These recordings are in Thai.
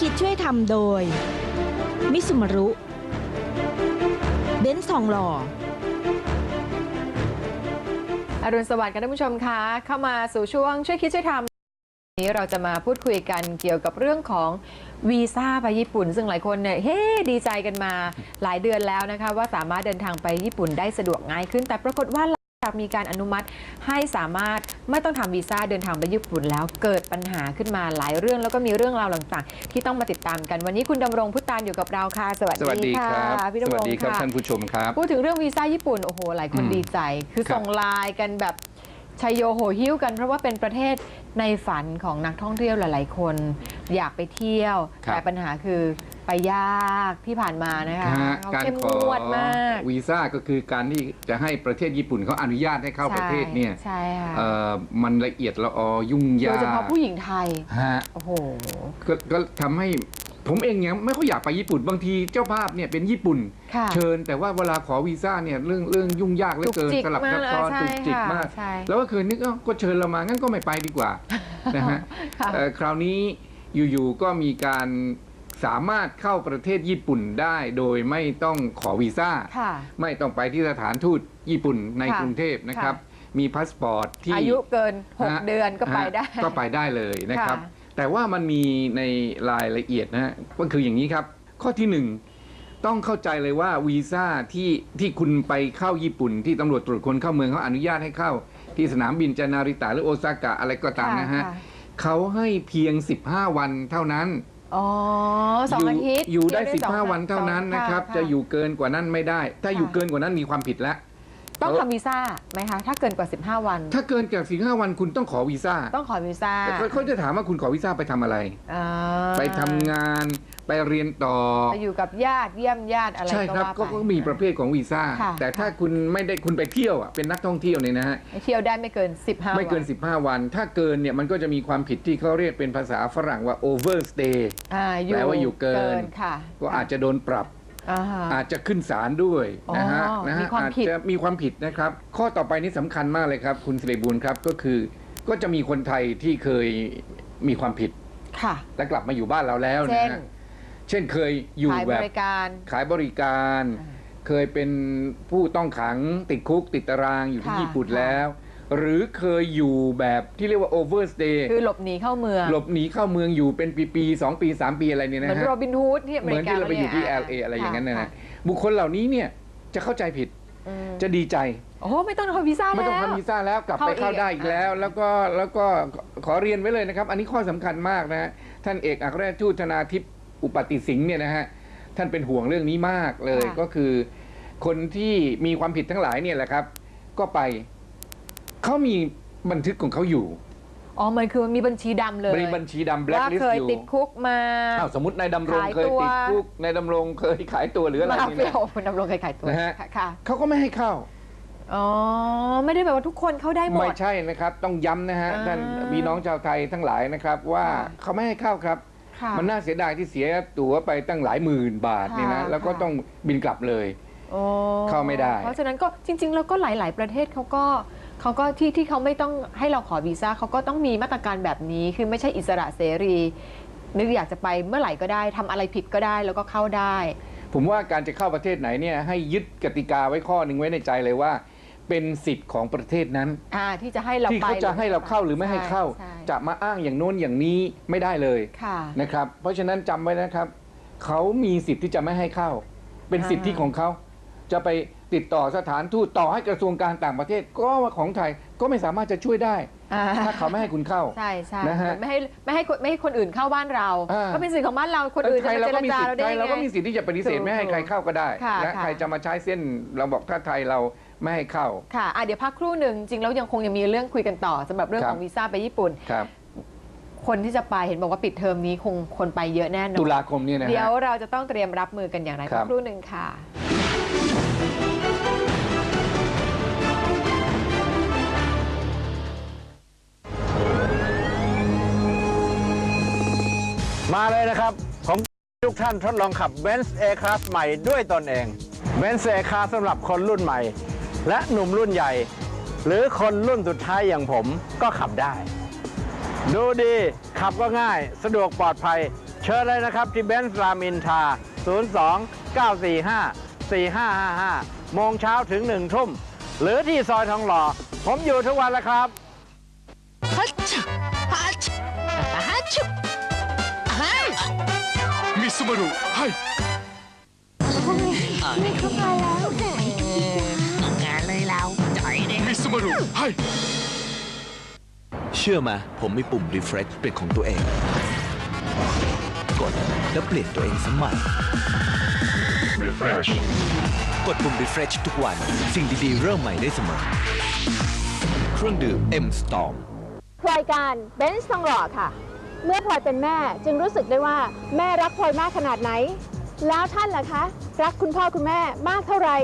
คิดช่วยทำโดย มิสุมารุ เบนซ์ทองหล่ออรุณสวัสดิ์กันท่านผู้ชมคะเข้ามาสู่ช่วงช่วยคิดช่วยทำวันนี้เราจะมาพูดคุยกันเกี่ยวกับเรื่องของวีซ่าไปญี่ปุ่น ซึ่งหลายคนเนี่ยเฮ้ดีใจกันมาหลายเดือนแล้วนะคะ ว่าสามารถเดินทางไปญี่ปุ่นได้สะดวกง่ายขึ้น แต่ปรากฏว่า จากมีการอนุมัติให้สามารถไม่ต้องทำวีซ่าเดินทางไปญี่ปุ่นแล้วเกิดปัญหาขึ้นมาหลายเรื่องแล้วก็มีเรื่องราวต่างๆ ที่ต้องมาติดตามกันวันนี้คุณดำรงพุตานอยู่กับเราค่ะ สวัสสวัสดีดีค่ะครับพี่สดำรวัสงดีครับค่ะท่านผู้ชมครับพูดถึงเรื่องวีซ่าญี่ปุ่นโอ้โหหลายคนอืมดีใจ คือครับส่งไลน์กันแบบชัยโยโหหิ้วกันเพราะว่าเป็นประเทศในฝันของนักท่องเที่ยวหลาย ๆ คน อยากไปเที่ยวครับแต่ปัญหาคือ ไปยากที่ผ่านมานะคะนะฮะเขาการเข้มของวดมากวีซ่าก็คือการที่จะให้ประเทศญี่ปุ่นเขาอนุญาตให้เข้าประเทศเนี่ยใช่ค่ะเอ่อมันละเอียดละออยุ่งโดยายกเฉพาะผู้หญิงไทย ฮะ โอ้โห ก็ก็ทำให้ผมเองเนี่ยไม่ค่อยอยากไปญี่ปุ่นบางทีเจ้าภาพเนี่ยเป็นญี่ปุ่น ค่ะเชิญ แต่ว่าเวลาขอวีซ่าเนี่ยเรื่องเรื่องยุ่งยากเหลือเกินจุกจิกสลับซับซ้อนมากจุกจิกใช่ค่ะมากใช่แล้วก็เคยนึกเอ้าก็เชิญเรามางั้นก็ไม่ไปดีกว่านะฮะค่ะ เอ่อคราวนี้อยู่ๆก็มีการ สามารถเข้าประเทศญี่ปุ่นได้โดยไม่ต้องขอวีซ่า ค่ะไม่ต้องไปที่สถานทูตญี่ปุ่นในค่ะกรุงเทพนะครับ ค่ มีพาสปอร์ตที่ อายุเกิน ฮะ6 เดือนก็ไปได้ฮะก็ไปได้เลยนะครับ ค่ะ แต่ว่ามันมีในรายละเอียดนะฮะก็คืออย่างนี้ครับ ข้อที่หนึ่งต้องเข้าใจเลยว่าวีซ่าที่ที่คุณไปเข้าญี่ปุ่น ที่ตำรวจตรวจคนเข้าเมืองเขาอนุญาตให้เข้า ที่สนามบินจานาริตะหรือโอซากะอะไรก็ตามนะฮะค่เขาให้เพียง 15 วันเท่านั้น อ๋อสองอาทิตย์อยู่ได้ เที่ยวสอง15 วันเท่านั้นนะครับค่จะอยู่เกินกว่านั้นไม่ได้ ถ้าค่ะอยู่เกินกว่านั้นมีความผิดแล้ว ต้องทำวีซ่าไหมคะ ถ้าเกินกว่า 15 วัน ถ้าเกินจาก15 วันคุณต้องขอวีซ่าต้องขอวีซ่าเขาเขาจะถามว่าคุณขอวีซ่าไปทำอะไร อ่า ไปทำงาน ไปเรียนต่อ ไปอยู่กับญาติเยี่ยมญาติอะไรใช่ก็ครับว่าก็ไป ก็มีประเภทของวีซ่า ค่ะ แต่ถ้าคุณไม่ได้คุณไปเที่ยวอะเป็นนักท่องเที่ยวเนี่ยนะฮะไปเที่ยวได้ไม่เกิน 15ไม่เกิน วัน15 วัน ถ้าเกินเนี่ยมันก็จะมีความผิดที่เขาเรียกเป็นภาษาฝรั่งว่า overstay อ่าแปลว่าอยู่เกิน ค่ะก็อาจจะโดนปรับ อ่าฮะ อาจจะขึ้นศาลด้วยนะฮะอ๋อนะฮะมีความอาจผิด จะมีความผิดนะครับ ข้อต่อไปนี้สำคัญมากเลยครับ คุณสิริบูลครับก็คือ ก็จะมีคนไทยที่เคยมีความผิดค่ะ และกลับมาอยู่บ้านเราแล้วเช่นะนฮะ เช่นเคยอยู่ขายบแบบริการขายบริการอ่าเคยเป็นผู้ต้องขังติดคุกติดตารางอยู่ที่ค่ะญี่ปุ่นค่ะ แล้ว หรือเคยอยู่แบบที่เรียกว่า overstay คือหลบหนีเข้าเมืองหลบหนีเข้าเมืองอยู่เป็นปีๆสองปีสามปีอะไรเนี่ยเหนะมือนฮะ โรบินฮูดที่อเหเมมือรินกาที่เราไปอยู่ที่นี่ LA อะไรอย่างนั้นนะค่นะบุคคลเหล่านี้เนี่ยจะเข้าใจผิดอืมจะดีใจ โอ้โหไม่ต้องทำวีซ่าแล้วไม่ต้องทำวีซ่าแล้วกลับไปเข้าอีกเข้าได้อีกแล้ว แล้วก็แล้วก็ขอเรียนไว้เลยนะครับ อันนี้ข้อสำคัญมากนะฮะท่านเอกอัครราชทูตธนาทิพย์ อุปติสิงห์เนี่ยนะฮะท่านเป็นห่วงเรื่องนี้มากเลยค่ะ ก็คือ คนที่มีความผิดทั้งหลายเนี่ยแหละครับ ก็ไปเขามีบันทึกของเขาอยู่อ๋อมันคือมันมีบัญชีดำเลยมีบัญชีดำแบล็คว่าลิสเคต์ยอยู่ติดคุกมา อ้าวสมมตินายดำรงขายเคยตัว ติดคุกนายดำรงเคยขายตัวหรืออะไรมานี่เฟียนะโอ้คุณดำรงเคยขายตัวนะฮะ ค่ะเขาก็ไม่ให้เข้า อ๋อไม่ได้แปลว่าทุกคนเข้าได้หมไม่ดใช่นะครับ ต้องย้ำนะฮะอ่าท่านพี่น้องชาวไทยทั้งหลายนะครับ ว่าค่ะ เขาไม่ให้เข้าครับค่ะ มันน่าเสียดายที่เสียตั๋วไปตั้งหลายหมื่นบาทเนี่ยนะค่ะแล้วก็ค่ะต้องบินกลับเลยโอ้เข้าไม่ได้ เพราะฉะนั้นก็จริง ๆ แล้วก็หลาย ๆ ประเทศเขาก็เขาก็ที่ที่เขาไม่ต้องให้เราขอวีซ่าเขาก็ต้องมีมาตรการแบบนี้คือไม่ใช่อิสระเสรี นึกอยากจะไปเมื่อไหร่ก็ได้ทำอะไรผิดก็ได้แล้วก็เข้าได้ ผมว่าการจะเข้าประเทศไหนเนี่ยให้ยึดกติกาไว้ข้อหนึ่งไว้ในใจเลยว่า เป็นสิทธิ์ของประเทศนั้น อ่าที่จะให้เราที่ไปเขาจะให้เราเข้าหรือไม่ให้เข้า ใช่จะมาอ้างอย่างโน้นอย่างนี้ไม่ได้เลยค่ะ นะครับ เพราะฉะนั้นจำไว้นะครับ เขามีสิทธิ์ที่จะไม่ให้เข้า เป็นสิทธิของเขา จะไปติดต่อสถานทูตต่อให้กระทรวงการต่างประเทศก็ของไทยก็ไม่สามารถจะช่วยได้อ่า ถ้าเขาไม่ให้คุณเข้า ใช่ใช่นะฮะไม่ให้ไม่ให้คนไม่ให้คนอื่นเข้าบ้านเรา อ่า ก็เป็นสิทธิ์ของบ้านเราคนอื่นไทจะยมาเราเจก็รมีจาสิทเราธิ์ได้ไทยยังเราก็ไงมีสิทธิ์ที่จะปฏิเสธถูกไม่ให้ใครเข้าก็ได้ค่ะและค่ะ ใครจะมาใช้เส้นเราบอกถ้าไทยเราไม่ให้เข้า ค่ะอะเดี๋ยวพักครู่หนึ่งจริงแล้วยังคงยังมีเรื่องคุยกันต่อสำหรับเรื่องครัขบองวีซ่าไปญี่ปุ่น ครับ คนที่จะไปเห็นบอกว่าปิดเทอมนี้คงคนไปเยอะแน่นอนตุลาคมเนี่ยนะเดี๋ยฮะวเราจะต้องเตรียมรับมือกันอย่างไรครัพับ กครู่หนึ่งค่ะ มาเลยนะครับ ผมทุกท่านทดลองขับ Benz A-Class ใหม่ด้วยตนเอง Benz A-Class สำหรับคนรุ่นใหม่ และหนุ่มรุ่นใหญ่ หรือคนรุ่นสุดท้ายอย่างผมก็ขับได้ ดูดีขับก็ง่ายสะดวกปลอดภัย เชิญเลยนะครับที่เบนซ์รามินทา 02 945 4555 โมงเช้าถึง 1 ทุ่ม หรือที่ซอยทองหล่อ ผมอยู่ทุกวันแล้วครับมิ สมารุให้งานเลยเราจ่อยเด็มิสมารุให้ เชื่อมา ผมมีปุ่ม refresh เป็นของตัวเอง กดแล้วเปลี่ยนตัวเองสมัย Refresh กดปุ่ม refresh ทุกวัน สิ่งดีๆ เริ่มใหม่ได้เสมอ เครื่องดื่ม M Storm รายการเบนซ์ทองหล่อค่ะ เมื่อพลอยเป็นแม่จึงรู้สึกได้ว่าแม่รักพลอยมากขนาดไหน แล้วท่านล่ะคะ รักคุณพ่อคุณแม่มากเท่าไหร่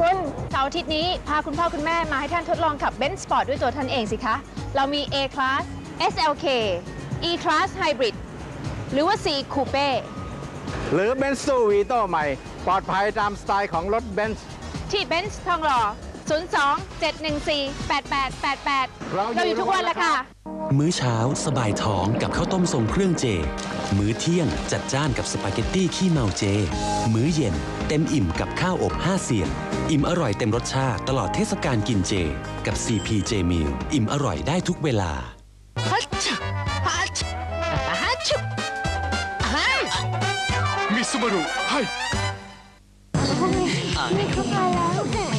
คุณเสาร์อาทิตย์นี้พาคุณพ่อคุณแม่มาให้ท่านทดลองขับเบนซ์สปอร์ตด้วยตัวท่านเองสิคะ เรามี A Class SLK E Class Hybrid หรือว่า C Coupe หรือเบนซ์ซูวีโต้ใหม่ ปลอดภัยตามสไตล์ของรถเบนซ์ที่เบนซ์ทองหล่อ 02 714 8888 เราอยู่เราอยู่ทุกวันแล้วค่ะ มื้อเช้าสบายท้องกับข้าวต้มทรงเครื่องเจ มื้อเที่ยงจัดจ้านกับสปาเกตตี้ขี้เมาเจ มื้อเย็นเต็มอิ่มกับข้าวอบห้าเสียงอิ่มอร่อยเต็มรสชาติตลอดเทศกาลกินเจ กับ CP J Meal อิ่มอร่อยได้ทุกเวลามิสมารุให้ง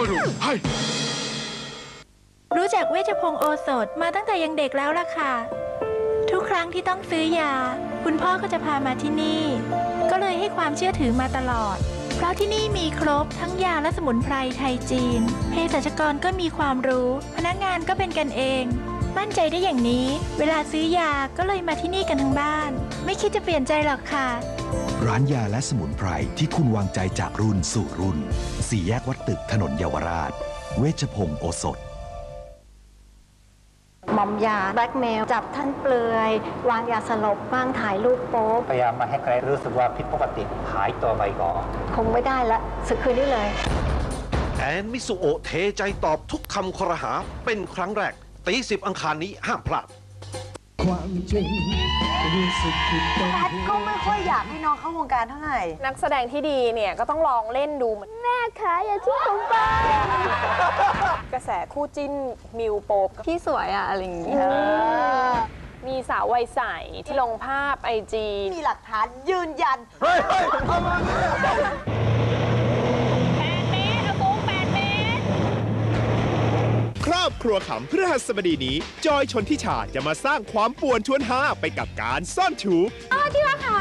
มารุให้รู้จักเวชพงศ์โอสถมาตั้งแต่ยังเด็กแล้วล่ะค่ะ ทุกครั้งที่ต้องซื้อยา คุณพ่อก็จะพามาที่นี่ ก็เลยให้ความเชื่อถือมาตลอด เพราะที่นี่มีครบทั้งยาและสมุนไพรไทยจีน เภสัชกรก็มีความรู้ พนักงานก็เป็นกันเอง มั่นใจได้อย่างนี้ เวลาซื้อยาก็เลยมาที่นี่กันทั้งบ้าน ไม่คิดจะเปลี่ยนใจหรอกค่ะ ร้านยาและสมุนไพรที่คุณวางใจจากรุ่นสู่รุ่น สี่แยกวัดตึกถนนเยาวราช เวชพงศ์โอสถมอมยาแบล็กเมล จับท่านเปลือย วางยาสลบบ้างถ่ายรูปโป๊พยายามมาให้ใครรู้สึกว่าผิดปกติหายตัวไปก่อนคงไม่ได้ละสึกคืนนี้เลย แอนมิสุโอะเทใจตอบทุกคำคอรหาเป็นครั้งแรก ตีสิบอังคารนี้ห้ามพลาดก็ไม่ค่อยอยากให้น้องเข้าวงการเท่าไหร่ นักแสดงที่ดีเนี่ยก็ต้องลองเล่นดูเหมือนแม่คะอย่าทิ้งผมไปกระแสคู่จิ้นมิวโป๊ปกับพี่สวยอะอะไรอย่างเงี้ยมีสาววัยใสที่ลงภาพไอจีมีหลักฐานยืนยันคร อบครัวขำพฤหัสบดีนี้ จอยชนทิชาจะมาสร้างความป่วนชวนฮาไปกับการซ่อนชูที่รักค่ะ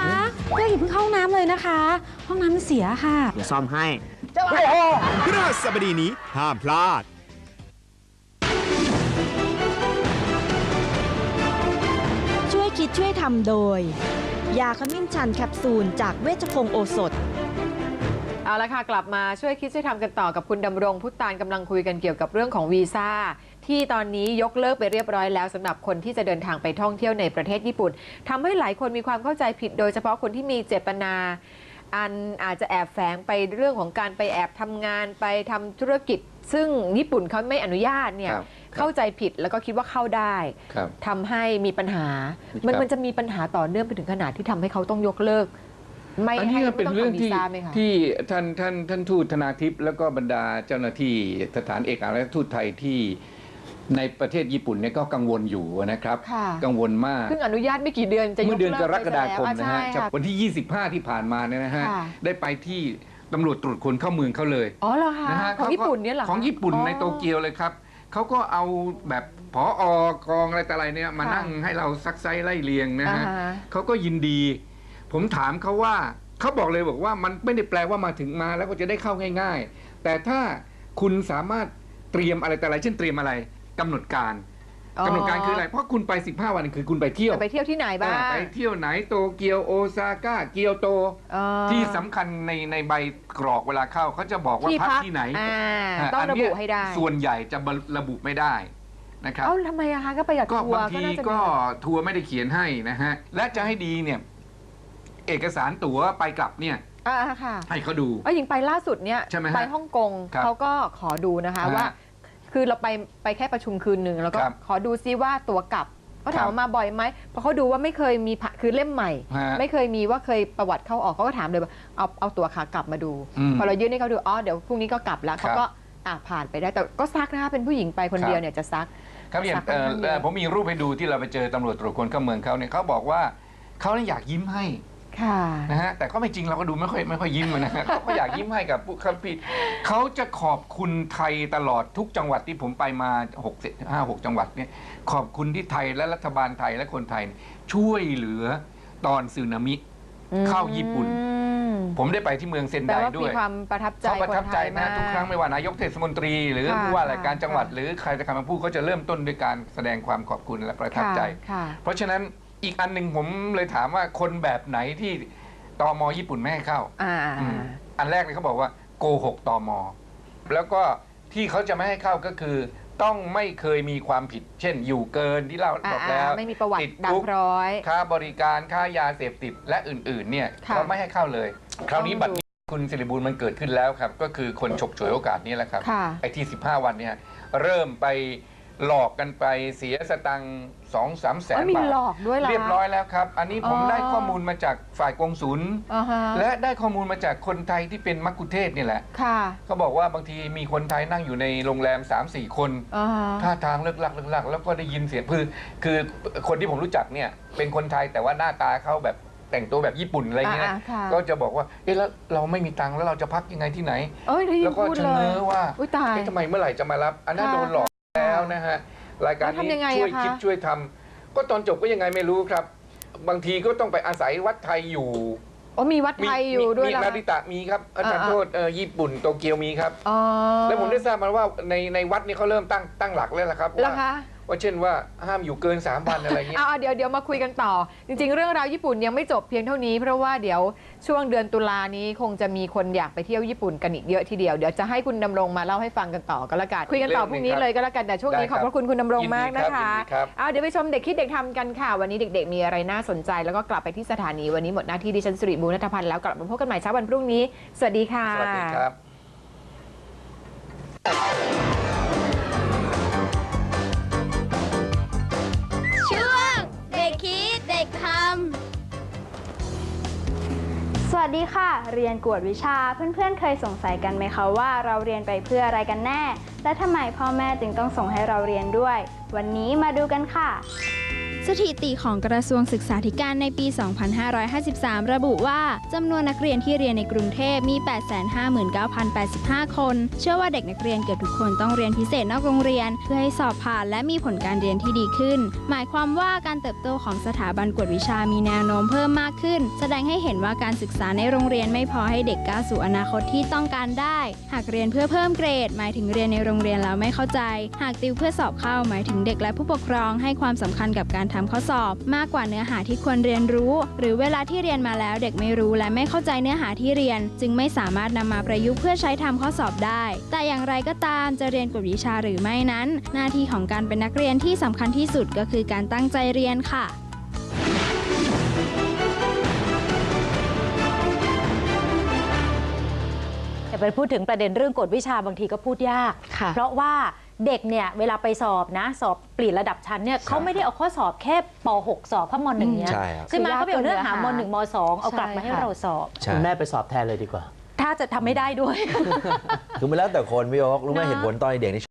เพื่อนอย่าเพิ่งเข้าห้องน้ำเลยนะคะ ห้องน้ำมันเสียค่ะซ่อมให้พฤหัสบดีนี้ห้ามพลาด ช่วยคิดช่วยทำโดย ยาขมิ้นชันแคปซูลจากเวชพงศ์โอสถ เอาละค่ะ กลับมาช่วยคิดช่วยทำกันต่อกับคุณดำรงพุทธานกำลังคุยกันเกี่ยวกับเรื่องของวีซ่าที่ตอนนี้ยกเลิกไปเรียบร้อยแล้วสำหรับคนที่จะเดินทางไปท่องเที่ยวในประเทศญี่ปุ่นทำให้หลายคนมีความเข้าใจผิด โดยเฉพาะคนที่มีเจตนาอันอาจจะแอบแฝงไปเรื่องของการไปแอบทำงานไปทำธุรกิจ ซึ่งญี่ปุ่นเขาไม่อนุญาตเนี่ยครับเข้าใจผิดแล้วก็คิดว่าเข้าได้ครับทำให้มีปัญหา มันครับมันจะมีปัญหาต่อเนื่องไปถึงขนาดที่ทำให้เขาต้องยกเลิก ไม่อันให้นี้ก็เป็นไม่ต้เรื่องทำวีที่ซ่าไหมคะ ที่ท่านท่านท่านทูตธนาทิพย์แล้วก็บรรดาเจ้าหน้าที่สถานเอกอัครราชทูตไทยที่ในประเทศญี่ปุ่นเนี่ยก็กังวลอยู่นะครับ ค่ะ กังวลมาก เพิ่งอนุญาตไม่กี่เดือนจะยเมื่อเดือนกรกฎาคมไปนะซฮะแล้วจากอ่ใช่วันที่ 25 ที่ผ่านมาเนี่ยนะฮะค่ะ ได้ไปที่ตำรวจตรวจคนเข้าเมืองเขาเลย อ๋อเหรอคะนะฮะของขาก็ญี่ปุ่นเนี่ยเหรอคะ ของญี่ปุ่นอ๋อในโตเกียวเลยครับ เขาก็เอาแบบผออกองอะไรแต่อะไรเนี่ยมาค่ะนั่งให้เราซักไซไล่เลียงนะฮะอ่าฮะ เขาก็ยินดี ผมถามเขาว่าเขาบอกเลยบอกว่ามันไม่ได้แปลว่ามาถึงมาแล้วก็จะได้เข้าง่าย ๆ แต่ถ้าคุณสามารถเตรียมอะไรแต่อะไร เช่นเตรียมอะไรกำหนดการกำหนดการคืออะไร เพราะคุณไป 15 วันคือคุณไปเที่ยวจะไปเที่ยวที่ไหนบ้างอ่าไปเที่ยวไหนโตเกียวโอซาก้าเกียวโตอ๋อที่สำคัญในในใบกรอกเวลาเข้าเขาจะบอกว่าที่พักพักที่ไหนอ่าอ่าต้องนระเนี้บุยให้ได้ส่วนใหญ่จะระบุไม่ได้นะครับ เอ้าทำไมอะคะก็ไปกับก็ทัวบางร์ก็ทีน่าจะก็มีทัวร์ไม่ได้เขียนให้นะฮะ และจะให้ดีเนี่ย เอกสารตั๋วไปกลับเนี่ยอ่าค่ะให้เขาดู เอ้ยหญิงไปล่าสุดเนี่ยใช่ไหมฮะไปฮ่องกงครับเขาก็ขอดูนะคะอ่าว่า คือเราไปไปแค่ประชุมคืนหนึ่งแล้วก็ครับขอดูซิว่าตั๋วกลับเขาถามครับว่ามาบ่อยไหมเพราะเขาดูว่าไม่เคยมีผ่าคือเล่มใหม่ ฮะไม่เคยมีว่าเคยประวัติเข้าออกเขาก็ถามเลยว่าเอาเอาตัวขากลับมาดู อืมพอเรายื่นให้เขาดูอ๋อเดี๋ยวพรุ่งนี้ก็กลับแล้วครัเขาบก็อะผ่านไปได้แต่ก็ซักนะคะเป็นผู้หญิงไปคนครับ เดียวเนี่ยจะซัก ครับอย่างซักเอ่อค่อนข้างเยอะเอ่อผมมีรูปให้ดูที่เราไปเจอตำรวจตรวจคนเข้าเมืองเขาเนี่ยเขาบอกว่าเขาเนี่ยอยากยิ้มให้ ค่ะ นะฮะแต่ก็ไม่จริงเราก็ดูไม่ค่อยไม่ค่อยยิ้มอะนะฮะเขาก็อยากยิ้มให้กับผู้คับพี่เขาจะขอบคุณไทยตลอดทุกจังหวัดที่ผมไปมา6 5 6จังหวัดเนี่ยขอบคุณที่ไทยและรัฐบาลไทยและคนไทยช่วยเหลือตอนสึนามิเข้าญี่ปุ่นอืมผมได้ไปที่เมืองเซนแปลไดว่าด้มีวยความประทับใจเขาประทับใจคไทยนะมาทุกครั้งไม่ว่านายกเทศมนตรี หรือค่ะผู้ว่าราชการจังหวัด ค่ะ หรือใครจะคำมาพูดเขาจะเริ่มต้นด้วยการแสดงความขอบคุณและประทับใจ ค่ะ เพราะฉะนั้น อีกอันหนึ่งผมเลยถามว่าคนแบบไหนที่ตมญี่ปุ่นไม่ให้เข้าอ่าอืมอันแรกเลยเขาบอกว่าโกหกตมแล้วก็ที่เขาจะไม่ให้เข้าก็คือ ต้องไม่เคยมีความผิด เช่น อยู่เกินที่เราอ่าบอกแล้ว ไม่มีประวัติติดดังคุกร้อย ค้าบริการค้ายาเสพติดและอื่นๆเนี่ยค่ะเขาไม่ให้เข้าเลย คราวนี้ต้องบัตรดูนี้คุณสิริบูลมันเกิดขึ้นแล้วครับ ก็คือคนฉกฉวยโอกาสนี้แหละครับค่ะ ไอ้ที่ 15 วันเนี่ยเริ่มไป หลอกกันไปเสียสตังค์สองสามแสนอ๋อมีบาทหลอกด้วยเหรอ เรียบร้อยแล้วครับ อันนี้ผมอ๋อ ได้ข้อมูลมาจากฝ่ายกงสุลอ่าฮะและได้ข้อมูลมาจากคนไทยที่เป็นมักคุเทศก์นี่แหละค่ะเขาบอกว่าบางทีมีคนไทยนั่งอยู่ในโรงแรม 3-4 คน อ่าฮะ ท่าทางเลิกลักเลิกลักแล้วก็ได้ยินเสียงคือคือคนที่ผมรู้จักเนี่ยเป็นคนไทยแต่ว่าหน้าตาเขาแบบแต่งตัวแบบญี่ปุ่นอะไรอย่างเงี้ยนะอ่าค่ะ ก็จะบอกว่าเอ๊ะแล้วเราไม่มีตังค์แล้วเราจะพักยังไงที่ไหน เอ้ยได้ยินแล้วก็พูดเฉเลนยอว่าอุ้ยตาย เอ๊ะทำไมเมื่อไหร่จะมารับ อันนั้นค่ะ โดนหลอก แล้วนะฮะรายการแล้วทำนี้ยังไงช่วยอะคะคิดช่วยทำก็ตอนจบก็ยังไงไม่รู้ครับ บางทีก็ต้องไปอาศัยวัดไทยอยู่โอ้มีวัดไทยอยู่ด้วยมีเหรอนาคะริตะมีครับอาจารย์อ่าโทษเอ่อญี่ปุ่นโตเกียวมีครับอ๋อแล้วผมได้ทราบมาว่าในในวัดนี่เขาเริ่มตั้งตั้งหลักแล้วล่ะครับเหรอว่าคะ ว่าเช่นว่าห้ามอยู่เกิน3วันอะไรเงี้ย เอาเอาเดี๋ยวเดี๋ยวมาคุยกันต่อ จริง ๆ เรื่องราวญี่ปุ่นยังไม่จบเพียงเท่านี้ เพราะว่าเดี๋ยวช่วงเดือนตุลานี้คงจะมีคนอยากไปเที่ยวญี่ปุ่นกันอีกเยอะทีเดียว เดี๋ยวจะให้คุณดำรงมาเล่าให้ฟังกันต่อก็แล้วกันคุยกันต่อพรุ่งนี้เลยก็แล้วกันแต่ช่วงนี้ได้ขครัอบบพระคุณคุณดำรงมากนะคะยินดีครับ เอาเดี๋ยวไปชมเด็กคิดเด็กทำกันค่ะ วันนี้เด็ก ๆ มีอะไรน่าสนใจ แล้วก็กลับไปที่สถานีวันนี้หมดหน้าที่ดิฉันสุริบูรณัฐพันธ์แล้วกลับมาพบกันใหม่เช้าวันพรุ่งนี้สวัสดีค่ะ สวัสดีครับ สวัสดีค่ะ เรียนกวดวิชาเพื่อนๆ เคยสงสัยกันไหมคะว่าเราเรียนไปเพื่ออะไรกันแน่ และทำไมพ่อแม่จึงต้องส่งให้เราเรียนด้วย วันนี้มาดูกันค่ะ สถิติของกระทรวงศึกษาธิการในปี 2553 ระบุว่าจำนวนนักเรียนที่เรียนในกรุงเทพมี 859,085 คน เชื่อว่าเด็กนักเรียนเกือบทุกคนต้องเรียนพิเศษนอกโรงเรียน เพื่อให้สอบผ่านและมีผลการเรียนที่ดีขึ้น หมายความว่าการเติบโตของสถาบันกวดวิชามีแนวโน้มเพิ่มมากขึ้น แสดงให้เห็นว่าการศึกษาในโรงเรียนไม่พอให้เด็กก้าวสู่อนาคตที่ต้องการได้ หากเรียนเพื่อเพิ่มเกรด หมายถึงเรียนในโรงเรียนแล้วไม่เข้าใจ หากติวเพื่อสอบเข้าหมายถึงเด็กและผู้ปกครองให้ความสำคัญกับการทำข้อสอบ มากกว่าเนื้อหาที่ควรเรียนรู้ หรือเวลาที่เรียนมาแล้วเด็กไม่รู้และไม่เข้าใจเนื้อหาที่เรียน จึงไม่สามารถนำมาประยุกต์เพื่อใช้ทำข้อสอบได้ แต่อย่างไรก็ตามจะเรียนกวดวิชาหรือไม่นั้น หน้าที่ของการเป็นนักเรียนที่สำคัญที่สุดก็คือการตั้งใจเรียนค่ะแต่ไปพูดถึงประเด็นเรื่องกฎวิชาบางทีก็พูดยาก เพราะว่า เด็กเนี่ยเวลาไปสอบนะ สอบเปลี่ยนระดับชั้นเนี่ยเขาไม่ได้เอาข้อสอบแค่ป .6 สอบเพราะม .1 เนี่ยใช่ครับ ใช่ไหมเขาเป็นเรื่องหาม .1 ม .2 เอากลับมาให้ใช่ค่ะเราสอบ ใช่คุณแม่ไปสอบแทนเลยดีกว่า ถ้าจะทำไม่ได้ด้วย คือมันแล้วแต่คนพี่โอ๊ครู้ไหมนะเหตุผลตอนเด็กนี่